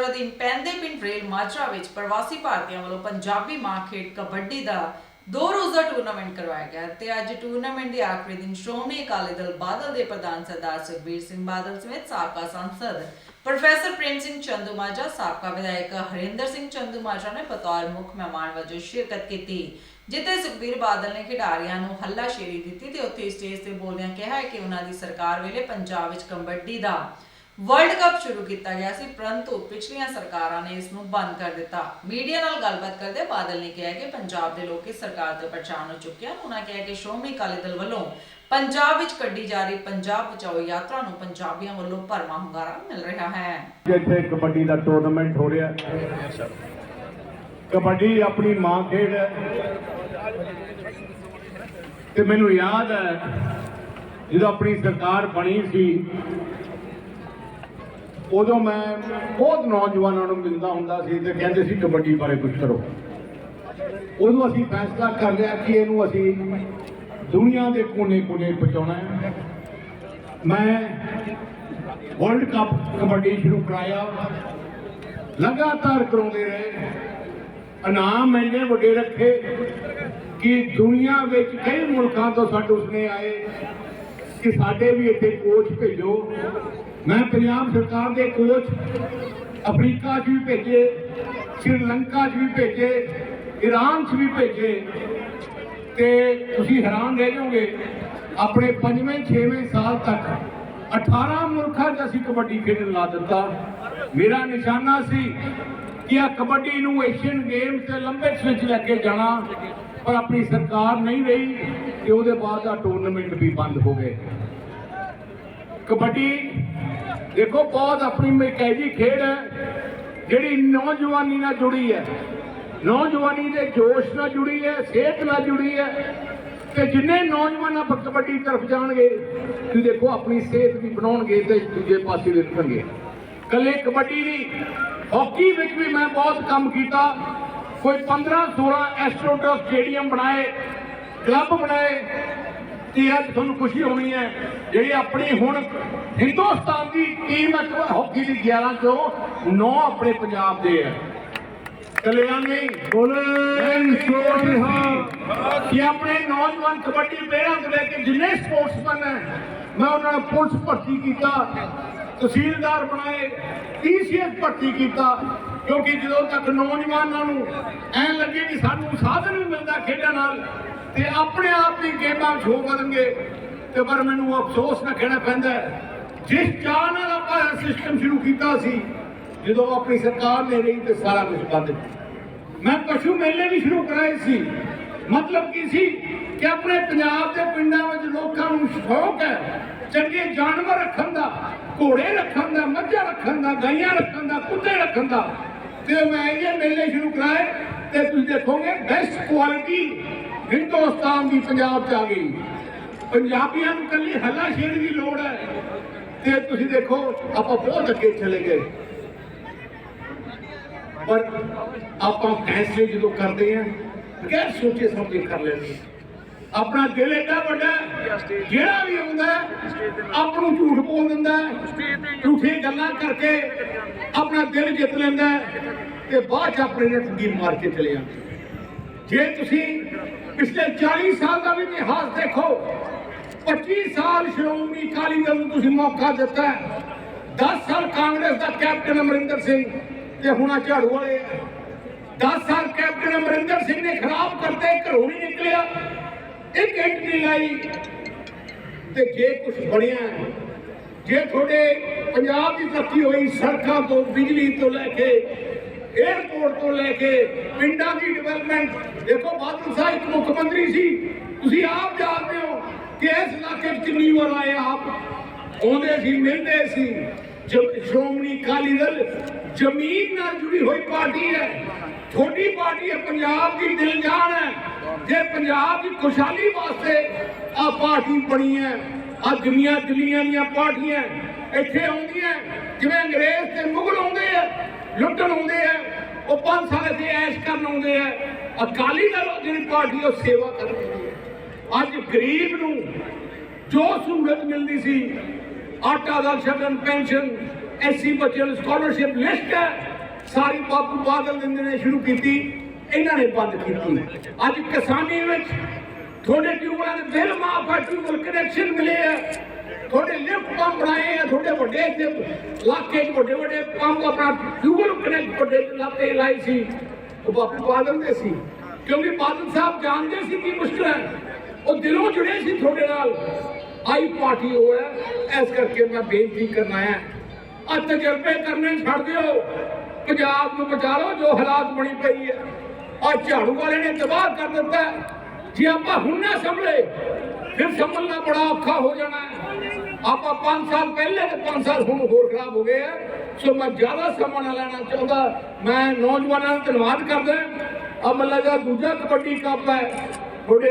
ਰਾਜੌਰ ਅਧੀਨ ਪੈਂਦੇ ਪਿੰਡ ਰੇਲ ਮਾਜਰਾ ਵਿੱਚ ਪ੍ਰਵਾਸੀ ਭਾਰਤੀਆਂ ਵੱਲੋਂ ਪੰਜਾਬੀ ਮਾਂ ਖੇਡ ਕਬੱਡੀ ਦਾ ਦੋ ਰੋਜ਼ਾ ਟੂਰਨਾਮੈਂਟ ਕਰਵਾਇਆ ਗਿਆ ਤੇ ਅੱਜ ਟੂਰਨਾਮੈਂਟ ਦੇ ਆਖਰੀ ਦਿਨ ਸ਼੍ਰੋਮਣੀ ਅਕਾਲੀ ਦਲ ਬਾਦਲ ਦੇ ਪ੍ਰਧਾਨ ਸਰਦਾਰ ਸੁਖਬੀਰ ਸਿੰਘ ਬਾਦਲ ਸਮੇਤ ਸਾਬਕਾ ਸੰਸਦ ਪ੍ਰੋਫੈਸਰ ਪ੍ਰੇਮ ਸਿੰਘ ਚੰਦੂਮਾਜਰਾ ਸਾਬਕਾ ਵਿਧਾਇਕ ਹਰਿੰਦਰ ਸਿੰਘ ਚੰਦੂਮਾਜਰਾ ਨੇ ਬਤੌਰ ਮੁੱਖ ਮਹਿਮਾਨ ਵਜੋਂ ਸ਼ਿਰਕਤ ਕੀਤੀ, ਜਿੱਥੇ ਸੁਖਬੀਰ ਬਾਦਲ ਨੇ ਖਿਡਾਰੀਆਂ ਨੂੰ ਹੱਲਾਸ਼ੇਰੀ ਦਿੱਤੀ ਤੇ ਉੱਥੇ ਸਟੇਜ ਤੇ ਬੋਲਦਿਆਂ ਕਿਹਾ ਕਿ ਉਹਨਾਂ ਦੀ ਸਰਕਾਰ ਵੇਲੇ ਪੰਜਾਬ ਵਿੱਚ ਕਬੱਡੀ ਦਾ ਵਰਲਡ ਕੱਪ ਸ਼ੁਰੂ ਕੀਤਾ ਗਿਆ ਸੀ, ਪਰੰਤੂ ਪਿਛਲੀਆਂ ਸਰਕਾਰਾਂ ਨੇ ਇਸ ਨੂੰ ਬੰਦ ਕਰ ਦਿੱਤਾ। ਮੀਡੀਆ ਨਾਲ ਗੱਲਬਾਤ ਕਰਦੇ ਬਾਦਲ ਨੇ ਕਿਹਾ ਕਿ ਪੰਜਾਬ ਦੇ ਲੋਕ ਇਸ ਸਰਕਾਰ ਤੋਂ ਪਰੇਸ਼ਾਨ ਹੋ ਚੁੱਕੇ ਹਨ। ਉਹਨਾਂ ਕਿਹਾ ਕਿ ਸ਼੍ਰੋਮਣੀ ਅਕਾਲੀ ਦਲ ਵੱਲੋਂ ਪੰਜਾਬ ਵਿੱਚ ਕੱਢੀ ਜਾ ਰਹੀ ਪੰਜਾਬ ਬਚਾਓ ਯਾਤਰਾ ਨੂੰ ਪੰਜਾਬੀਆਂ ਵੱਲੋਂ ਭਰਵਾਂ ਹੁੰਗਾਰਾ ਮਿਲ ਰਿਹਾ ਹੈ। ਇੱਥੇ ਕਬੱਡੀ ਦਾ ਟੂਰਨਾਮੈਂਟ ਹੋ ਰਿਹਾ ਕਬੱਡੀ ਆਪਣੀ ਮਾਂ ਖੇਡ ਹੈ। ਤੇ ਮੈਨੂੰ ਯਾਦ ਹੈ ਜਦੋਂ ਆਪਣੀ ਸਰਕਾਰ ਬਣੀ ਸੀ ਉਦੋਂ ਮੈਂ ਬਹੁਤ ਨੌਜਵਾਨਾਂ ਨੂੰ ਮਿਲਦਾ ਹੁੰਦਾ ਸੀ ਤੇ ਕਹਿੰਦੇ ਸੀ ਕਬੱਡੀ ਬਾਰੇ ਕੁਝ ਕਰੋ। ਉਦੋਂ ਅਸੀਂ ਫੈਸਲਾ ਕਰ ਲਿਆ ਕਿ ਇਹਨੂੰ ਅਸੀਂ ਦੁਨੀਆ ਦੇ ਕੋਨੇ-ਕੋਨੇ ਪਹੁੰਚਾਉਣਾ ਹੈ। ਮੈਂ ਵਰਲਡ ਕੱਪ ਕਬੱਡੀ ਸ਼ੁਰੂ ਕਰਾਇਆ। ਲਗਾਤਾਰ ਕਰਾਉਂਦੇ ਰਹੇ। ਇਨਾਮ ਇੰਨੇ ਵੱਡੇ ਰੱਖੇ ਕਿ ਦੁਨੀਆ ਵਿੱਚ ਕਈ ਮੁਲਕਾਂ ਤੋਂ ਸਾਡੇ ਉਸਨੇ ਆਏ ਕਿ ਸਾਡੇ ਵੀ ਇੱਥੇ ਕੋਚ ਭੇਜੋ। ਮੈਂ ਪੰਜਾਬ ਸਰਕਾਰ ਦੇ ਕੋਚ ਅਫਰੀਕਾ 'ਚ ਵੀ ਭੇਜੇ ਸ਼੍ਰੀਲੰਕਾ 'ਚ ਵੀ ਭੇਜੇ ਈਰਾਨ 'ਚ ਵੀ ਭੇਜੇ। ਤੇ ਤੁਸੀਂ ਹੈਰਾਨ ਰਹਿ ਜਾਓਗੇ, ਆਪਣੇ 5ਵੇਂ 6ਵੇਂ ਸਾਲ ਤੱਕ 18 ਮੁਲਕਾਂ 'ਚ ਅਸੀਂ ਕਬੱਡੀ ਖੇਡਣ ਲਾ ਦਿੱਤਾ। ਮੇਰਾ ਨਿਸ਼ਾਨਾ ਸੀ ਕਿ ਆ ਕਬੱਡੀ ਨੂੰ ਏਸ਼ੀਅਨ ਗੇਮਸ ਤੇ ਲੰਬੇ ਸਮੇਂ 'ਚ ਲੈ ਕੇ ਜਾਣਾ, ਪਰ ਆਪਣੀ ਸਰਕਾਰ ਨਹੀਂ ਰਹੀ ਤੇ ਉਹਦੇ ਬਾਅਦ ਆ ਟੂਰਨਾਮੈਂਟ ਵੀ ਬੰਦ ਹੋ ਗਏ। ਕਬੱਡੀ, ਦੇਖੋ ਬਹੁਤ ਆਪਣੀ ਇੱਕ ਮਕੈਜੀ ਖੇਡ ਹੈ, ਜਿਹੜੀ ਨੌਜਵਾਨੀ ਨਾਲ ਜੁੜੀ ਹੈ। ਨੌਜਵਾਨੀ ਦੇ ਜੋਸ਼ ਨਾਲ ਜੁੜੀ ਹੈ, ਸਿਹਤ ਨਾਲ ਜੁੜੀ ਹੈ। ਤੇ ਜਿੰਨੇ ਨੌਜਵਾਨ ਆਪਾਂ ਕਬੱਡੀ ਤਰਫ ਜਾਣਗੇ, ਤੁਸੀਂ ਦੇਖੋ ਆਪਣੀ ਸਿਹਤ ਵੀ ਬਣਾਉਣਗੇ ਤੇ ਦੂਜੇ ਪਾਸੇ ਵੀ ਰੱਖਣਗੇ। ਕੱਲੇ ਕਬੱਡੀ ਨਹੀਂ, ਹਾਕੀ ਵਿੱਚ ਵੀ ਮੈਂ ਬਹੁਤ ਕੰਮ ਕੀਤਾ। ਕੋਈ 15 16 ਐਸਟ੍ਰੋਟਸ ਸਟੇਡੀਅਮ ਬਣਾਏ, ਕਲੱਬ ਬਣਾਏ ਤੇ ਅੱਜ ਤੁਹਾਨੂੰ ਖੁਸ਼ੀ ਹੋਣੀ ਹੈ। ਜਿਹੜੀ ਆਪਣੀ ਹੁਣ ਹਿੰਦੁਸਤਾਨ ਦੀ ਟੀਮ ਹਾਕੀ ਦੀ 11 ਚੋਂ 9 ਆਪਣੇ ਪੰਜਾਬ ਦੇ ਹੈ। ਕਲਿਆਣ ਨਹੀਂ ਬੋਲੇ। ਸੋਚ ਹਾਂ ਕਿ ਆਪਣੇ ਨੌਜਵਾਨ ਕਬੱਡੀ ਪਲੇਅਰਾਂ ਤੋਂ ਲੈ ਕੇ ਜਿੰਨੇ ਸਪੋਰਟਸਮੈਨ ਹੈ ਮੈਂ ਉਹਨਾਂ ਨੂੰ ਪੁਲਿਸ ਭਰਤੀ ਕੀਤਾ ਤਹਿਸੀਲਦਾਰ ਬਣਾਏ ਟੀਸੀਐਸ ਭਰਤੀ ਕੀਤਾ। ਕਿਉਂਕਿ ਜਦੋਂ ਤੱਕ ਨੌਜਵਾਨਾਂ ਨੂੰ ਐਂ ਲੱਗੇ ਕਿ ਸਾਨੂੰ ਸਾਧਨ ਵੀ ਮਿਲਦਾ ਖੇਡਾਂ ਨਾਲ ਤੇ ਆਪਣੇ ਆਪ ਹੀ ਗੇਮਾਂ ਵਿੱਚ ਕਰਨਗੇ ਤੇ ਪਰ ਮੈਨੂੰ ਅਫਸੋਸ ਨਾ ਕਹਿਣਾ ਪੈਂਦਾ ਜਿਸ ਚਾਹ ਨਾਲ ਆਪਾਂ ਸਿਸਟਮ ਸ਼ੁਰੂ ਕੀਤਾ ਸੀ, ਜਦੋਂ ਆਪਣੀ ਸਰਕਾਰ ਨੇ ਰਹੀ ਤੇ ਸਾਰਾ ਕੁਝ ਬੰਦ ਮੈਂ ਪਸ਼ੂ ਮੇਲੇ ਵੀ ਸ਼ੁਰੂ ਕਰਾਏ ਸੀ। ਮਤਲਬ ਕੀ ਸੀ ਕਿ ਆਪਣੇ ਪੰਜਾਬ ਦੇ ਪਿੰਡਾਂ ਵਿੱਚ ਲੋਕਾਂ ਨੂੰ ਸ਼ੌਕ ਹੈ ਚੰਗੇ ਜਾਨਵਰ ਰੱਖਣ ਦਾ, ਘੋੜੇ ਰੱਖਣ ਦਾ, ਮੱਝਾਂ ਰੱਖਣ ਦਾ, ਗਾਈਆਂ ਰੱਖਣ ਦਾ, ਕੁੱਤੇ ਰੱਖਣ ਦਾ। ਤੇ ਮੈਂ ਇਹ ਮੇਲੇ ਸ਼ੁਰੂ ਕਰਾਏ ਤੇ ਤੁਸੀਂ ਦੇਖੋਗੇ ਬੈਸਟ ਕੁਆਲਿਟੀ ਹਿੰਦੁਸਤਾਨ ਦੀ ਪੰਜਾਬ ਚ ਆ ਗਈ। ਪੰਜਾਬੀਆਂ ਨੂੰ ਕੱਲੀ ਹੱਲਾਸ਼ੇਰੀ ਦੀ ਲੋੜ ਹੈ। ਤੇ ਤੁਸੀਂ ਦੇਖੋ, ਆਪਾਂ ਬਹੁਤ ਅੱਗੇ ਚਲੇ ਗਏ। ਪਰ ਆਪਾਂ ਫੈਸਲੇ ਜਦੋਂ ਕਰਦੇ ਆ ਬਗੈਰ ਸੋਚੇ ਸਮਝੇ ਕਰ ਲੈਂਦੇ ਆਪਣਾ ਦਿਲ ਏਡਾ ਵੱਡਾ ਜਿਹੜਾ ਵੀ ਆਉਂਦਾ ਆਪ ਨੂੰ ਝੂਠ ਬੋਲ ਦਿੰਦਾ ਝੂਠੇ ਗੱਲਾਂ ਕਰਕੇ ਆਪਣਾ ਦਿਲ ਜਿੱਤ ਲੈਂਦਾ ਹੈ ਤੇ ਬਾਅਦ ਚ ਆਪਣੇ ਨਾਲ ਠੱਗੀ ਮਾਰ ਕੇ ਚਲੇ ਜਾਂਦੇ ਜੇ ਤੁਸੀਂ ਪਿਛਲੇ 40 ਸਾਲ ਦਾ ਵੀ ਇਤਿਹਾਸ ਦੇਖੋ 25 ਸਾਲ ਸ਼੍ਰੋਮਣੀ ਅਕਾਲੀ ਦਲ ਨੂੰ ਤੁਸੀਂ ਮੌਕਾ ਦਿੱਤਾ ਹੈ। 10 ਸਾਲ ਕਾਂਗਰਸ ਦਾ ਕੈਪਟਨ ਅਮਰਿੰਦਰ ਸਿੰਘ ਤੇ ਹੁਣ ਆ ਝਾੜੂ ਵਾਲੇ 10 ਸਾਲ ਕੈਪਟਨ ਅਮਰਿੰਦਰ ਸਿੰਘ ਨੇ ਖਰਾਬ ਕਰਤੇ ਘਰੋਂ ਨਹੀਂ ਨਿਕਲਿਆ, ਇੱਕ ਇੱਟ ਨਹੀਂ ਲਾਈ। ਤੇ ਜੇ ਕੁਝ ਬਣਿਆ ਜੇ ਤੁਹਾਡੇ ਪੰਜਾਬ ਦੀ ਤਰੱਕੀ ਹੋਈ, ਸੜਕਾਂ ਤੋਂ ਬਿਜਲੀ ਤੋਂ ਲੈ ਕੇ 에어ਪੋਰਟ ਤੋਂ ਲੈ ਕੇ, ਪਿੰਡਾਂ ਦੀ ਡਿਵੈਲਪਮੈਂਟ ਦੇਖੋ ਬਾਦਲ ਸਾਹਿਬ, ਇੱਕ ਮੁੱਖ ਮੰਤਰੀ ਸੀ। ਤੁਸੀਂ ਆਪ ਜਾਣਦੇ ਹੋ ਕਿ ਇਸ ਇਲਾਕੇ 'ਚ ਕਿੰਨੀ ਵਾਰ ਆਏ ਆਪ। ਆਉਂਦੇ ਸੀ, ਮਿਲਦੇ ਸੀ। ਸ਼੍ਰੋਮਣੀ ਅਕਾਲੀ ਦਲ ਜ਼ਮੀਨ ਨਾਲ ਜੁੜੀ ਹੋਈ ਪਾਰਟੀ ਹੈ। ਛੋਟੀ ਪਾਰਟੀ ਹੈ, ਪੰਜਾਬ ਦੀ ਦਿਲ ਜਾਨ ਹੈ। ਜੇ ਪੰਜਾਬ ਦੀ ਖੁਸ਼ਹਾਲੀ ਵਾਸਤੇ ਆ ਪਾਰਟੀ ਬਣੀ ਹੈ, ਆ ਦੁਨੀਆ ਦਿੱਲੀਆਂ ਦੀਆਂ ਪਾਰਟੀਆਂ ਇੱਥੇ ਆਉਂਦੀਆਂ, ਜਿਵੇਂ ਅੰਗਰੇਜ਼ ਤੇ ਮੁਗਲ ਆਉਂਦੇ ਆ, ਲੁੱਟਣ ਆਉਂਦੇ ਆ, ਉਹ ਪੰਜ ਸਾਲ ਇੱਥੇ ਐਸ਼ ਕਰਨ ਆਉਂਦੇ ਆ। ਅਕਾਲੀ ਦਲ ਜਿਹੜੀ ਪਾਰਟੀ ਉਹ ਸੇਵਾ ਕਰਨ ਆਉਂਦੀ ਹੈ। ਅੱਜ ਗਰੀਬ ਨੂੰ ਜੋ ਸਹੂਲਤ ਮਿਲਦੀ ਸੀ, ਆਟਾ ਦਾ ਛੱਡਣ, ਪੈਨਸ਼ਨ, ਐਸੀ ਬੱਚਿਆਂ ਨੂੰ ਸਕਾਲਰਸ਼ਿਪ ਲਿਸਟ ਹੈ, ਸਾਰੀ ਬਾਪੂ ਬਾਦਲ ਦਿੰਦੇ ਨੇ ਸ਼ੁਰੂ ਕੀਤੀ, ਇਹਨਾਂ ਨੇ ਬੰਦ ਕੀਤੀ ਅੱਜ ਕਿਸਾਨੀ ਵਿੱਚ ਤੁਹਾਡੇ ਟਿਊਬਲਾਂ ਦੇ ਬਿੱਲ ਮਾਫ ਆ ਟਿਊਬਲ ਕਨੈਕਸ਼ਨ ਮਿਲੇ ਆ ਤੁਹਾਡੇ ਲਿਫਟ ਪੰਪ ਬਣਾਏ ਆ ਤੁਹਾਡੇ ਵੱਡੇ ਇੱਥੇ ਇਲਾਕੇ 'ਚ ਵੱਡੇ ਵੱਡੇ ਪੰਪ ਆਪਣਾ ਟਿਊਬਲ ਕਨੈਕਟ ਵੱਡੇ ਲਾਤੇ ਲਾਈ ਸੀ। ਉਹ ਬਾਪੂ ਬਾਦਲ ਦੇ ਸੀ। ਕਿਉਂਕਿ ਬਾਦਲ ਸਾਹਿਬ ਜਾਣਦੇ ਸੀ ਕੀ ਮੁਸ਼ਕਲ ਹੈ। ਉਹ ਦਿਲੋਂ ਜੁੜੇ ਸੀ ਤੁਹਾਡੇ ਨਾਲ। ਆਈ ਪਾਰਟੀ ਹੋਇਆ ਇਸ ਕਰਕੇ ਮੈਂ ਬੇਨਤੀ ਕਰਨਾ ਹੈ। ਆ ਤਜਰਬੇ ਕਰਨੇ ਛੱਡ ਦਿਓ। ਪੰਜਾਬ ਨੂੰ ਬਚਾ ਲਓ ਜੋ ਹਾਲਾਤ ਬਣੀ ਪਈ ਹੈ। ਆ ਝਾੜੂ ਵਾਲੇ ਨੇ ਤਬਾਹ ਕਰ ਦਿੱਤਾ ਜੇ ਆਪਾਂ ਹੁਣ ਨਾ ਸੰਭਲੇ, ਫਿਰ ਸੰਭਲਣਾ ਬੜਾ ਔਖਾ ਹੋ ਜਾਣਾ ਆਪਾਂ 5 ਸਾਲ ਪਹਿਲੇ ਤੇ 5 ਸਾਲ ਹੁਣ ਹੋਰ ਖਰਾਬ ਹੋ ਗਏ ਆ ਸੋ ਮੈਂ ਜ਼ਿਆਦਾ ਸਮਾਂ ਨਾ ਲੈਣਾ ਚਾਹੁੰਦਾ। ਮੈਂ ਨੌਜਵਾਨਾਂ ਦਾ ਧੰਨਵਾਦ ਕਰਦਾ ਆ ਮੱਲਾ ਦਾ ਦੂਜਾ ਕਬੱਡੀ ਕੱਪ ਹੈ। ਤੁਹਾਡੇ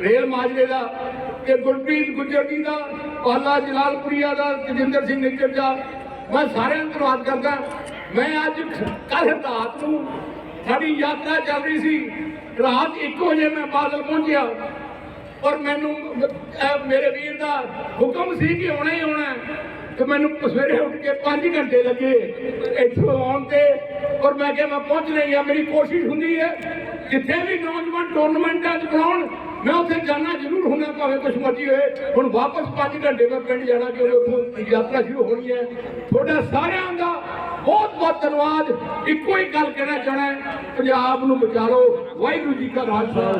ਰੇਲ ਮਾਜਰੇ ਦਾ ਤੇ ਗੁਰਪ੍ਰੀਤ ਗੁੱਜਰ ਜੀ ਦਾ, ਪਾਲਾ ਜਲਾਲਪੁਰੀਆ ਦਾ ਤਜਿੰਦਰ ਸਿੰਘ ਨਿੱਜਰ ਦਾ। ਮੈਂ ਸਾਰਿਆਂ ਨੂੰ ਧੰਨਵਾਦ ਕਰਦਾ ਮੈਂ ਅੱਜ ਕੱਲ੍ਹ ਰਾਤ ਨੂੰ ਸਾਡੀ ਯਾਤਰਾ ਚੱਲ ਰਹੀ ਸੀ। ਰਾਤ 1 ਵਜੇ ਮੈਂ ਬਾਦਲ ਪਹੁੰਚਿਆ। ਔਰ ਮੈਨੂੰ ਮੇਰੇ ਵੀਰ ਦਾ ਹੁਕਮ ਸੀ ਕਿ ਆਉਣਾ ਹੀ ਆਉਣਾ ਤੇ ਮੈਨੂੰ ਸਵੇਰੇ ਉੱਠ ਕੇ 5 ਘੰਟੇ ਲੱਗੇ ਇੱਥੋਂ ਆਉਣ ਤੇ ਔਰ ਮੈਂ ਕਿਹਾ ਮੈਂ ਪਹੁੰਚ ਨਹੀਂ ਆ ਮੇਰੀ ਕੋਸ਼ਿਸ਼ ਹੁੰਦੀ ਹੈ ਜਿੱਥੇ ਵੀ ਨੌਜਵਾਨ ਟੂਰਨਾਮੈਂਟਾਂ 'ਚ ਬਣਾਉਣ ਮੈਂ ਉੱਥੇ ਜਾਣਾ ਜ਼ਰੂਰ ਹੁੰਦਾ ਭਾਵੇਂ ਕੁਝ ਮਰਜ਼ੀ ਹੋਏ। ਹੁਣ ਵਾਪਸ 5 ਘੰਟੇ ਮੈਂ ਪਿੰਡ ਜਾਣਾ ਕਿਉਂਕਿ ਉੱਥੋਂ ਯਾਤਰਾ ਸ਼ੁਰੂ ਹੋਣੀ ਹੈ। ਤੁਹਾਡਾ ਸਾਰਿਆਂ ਦਾ ਬਹੁਤ ਬਹੁਤ ਧੰਨਵਾਦ। ਇੱਕੋ ਹੀ ਗੱਲ ਕਹਿਣਾ ਚਾਹਣਾ ਹੈ ਪੰਜਾਬ ਨੂੰ ਬਚਾ ਲਓ। ਵਾਹਿਗੁਰੂ ਜੀ ਕਾ ਖਾਲਸਾ।